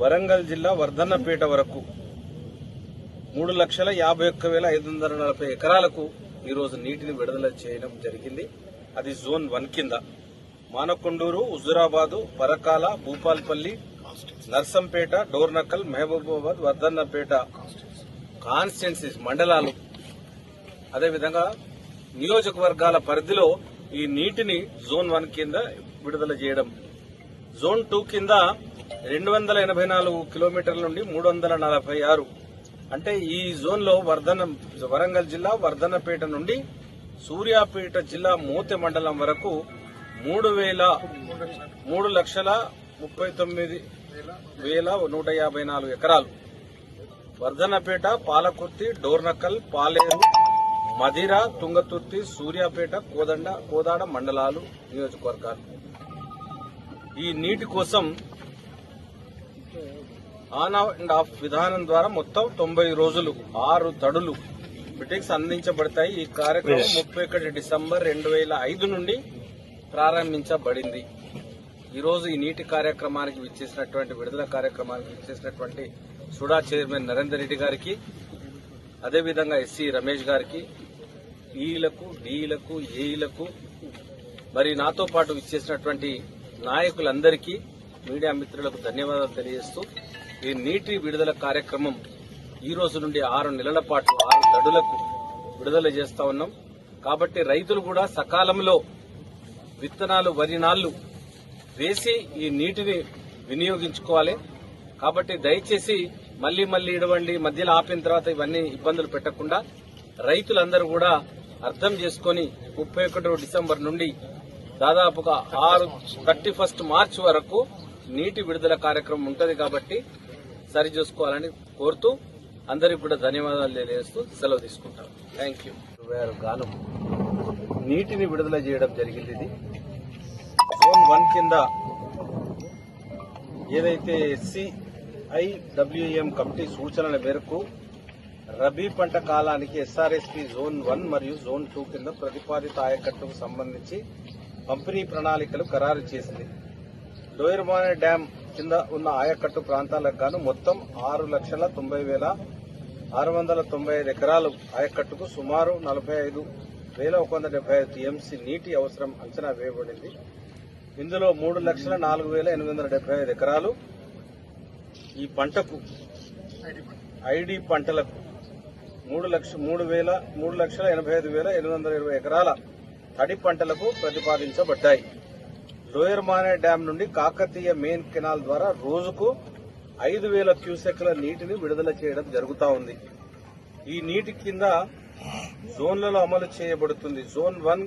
వరంగల్ జిల్లా వర్ధన్నపేట వరకు మూడు లక్షల యాభై ఒక్క వేల ఐదు వందల నలభై ఎకరాలకు ఈరోజు నీటిని విడుదల చేయడం జరిగింది. అది జోన్ వన్ కింద. మానకొండూరు హుజురాబాదు పరకాల భూపాల్పల్లి నర్సంపేట డోర్నకల్ మహబూబాబాద్ వర్ధన్నపేట కాన్స్టిట్యున్సీస్ మండలాలు. అదేవిధంగా నియోజకవర్గాల పరిధిలో ఈ నీటిని జోన్ వన్ కింద విడుదల చేయడం. జోన్ టూ కింద రెండు వందల ఎనభై నాలుగు కిలోమీటర్ల నుండి మూడు వందల నలభై ఆరు. అంటే ఈ జోన్లో వర్ధన వరంగల్ జిల్లా వర్ధనపేట నుండి సూర్యాపేట జిల్లా మూతె మండలం వరకు మూడు వేల మూడు లక్షల ముప్పై తొమ్మిది వేల నూట యాభై నాలుగు ఎకరాలు. వర్ధనపేట పాలకుర్తి డోర్నకల్ పాలేరు మధిర తుంగతుర్తి సూర్యాపేట కోదండ కోదాడ మండలాలు నియోజకవర్గాలు. ఈ నీటి కోసం ఆన్ అండ్ ఆఫ్ విధానం ద్వారా మొత్తం తొంభై రోజులు ఆరు తడులు మీటింగ్స్ అందించబడతాయి. ఈ కార్యక్రమం ముప్పై ఒకటి డిసెంబర్ రెండు వేల ఐదు నుండి ప్రారంభించబడింది. ఈ రోజు ఈ నీటి కార్యక్రమానికి విచ్చేసినటువంటి విడుదల కార్యక్రమానికి విచ్చేసినటువంటి సుడా చైర్మన్ నరేందర్ రెడ్డి గారికి అదేవిధంగా ఎస్సీ రమేష్ గారికి ఈలకు డీలకు ఏఈలకు మరి నాతో పాటు ఇచ్చేసినటువంటి నాయకులందరికీ మీడియా మిత్రులకు ధన్యవాదాలు తెలియజేస్తూ ఈ నీటి విడుదల కార్యక్రమం ఈ రోజు నుండి ఆరు నెలల పాటు ఆరు గడులకు విడుదల చేస్తా ఉన్నాం. కాబట్టి రైతులు కూడా సకాలంలో విత్తనాలు వరి నాళ్ళు వేసి ఈ నీటిని వినియోగించుకోవాలి. కాబట్టి దయచేసి మళ్ళీ మళ్ళీ ఇడవండి మధ్యలో ఆపిన తర్వాత ఇవన్నీ ఇబ్బందులు పెట్టకుండా రైతులందరూ కూడా అర్థం చేసుకొని ముప్పై ఒకటో డిసెంబర్ నుండి దాదాపుగా ఆరు థర్టీ ఫస్ట్ మార్చ్ వరకు నీటి విడుదల కార్యక్రమం ఉంటది కాబట్టి సరి చూసుకోవాలని కోరుతూ అందరికి కూడా ధన్యవాదాలు తెలియజేస్తూ సెలవు తీసుకుంటాం. థ్యాంక్ యూ వేరు గాను. నీటిని విడుదల చేయడం జరిగింది ఇది. జోన్ వన్ కింద ఏదైతే ఎస్సీ ఐడబ్ల్యూఎం కమిటీ సూచనల మేరకు రబీ పంట కాలానికి ఎస్ఆర్ఎస్పి జోన్ వన్ మరియు జోన్ టూ కింద ప్రతిపాదిత ఆయకట్టుకు సంబంధించి పంపిణీ ప్రణాళికలు ఖరారు చేసింది. డోయర్మానే డ్యాం కింద ఉన్న ఆయకట్టు ప్రాంతాలకు గాను మొత్తం ఆరు లక్షల తొంభై వేల ఆరు వందల తొంభై ఐదు ఎకరాలు ఆయకట్టుకు సుమారు నలభై ఐదు వేల ఒక వందల డెబ్బై ఐదు టీఎంసీ నీటి అవసరం అంచనా వేయబడింది. ఇందులో మూడు లక్షల నాలుగు వేల ఎనిమిది వందల డెబ్బై ఐదు ఎకరాలు ఈ పంటకు ఐడి పంటలకు మూడు లక్ష మూడు వేల మూడు లక్షల ఎనభై ఐదు వేల ఎనిమిది వందల ఇరవై ఎకరాల తడి పంటలకు ప్రతిపాదించబడ్డాయి. లోయర్ మానే డ్యాం నుండి కాకతీయ మెయిన్ కెనాల్ ద్వారా రోజుకు ఐదు వేల క్యూసెక్ల నీటిని విడుదల చేయడం జరుగుతూ ఉంది. ఈ నీటి కింద జోన్లలో అమలు చేయబడుతుంది. Zone one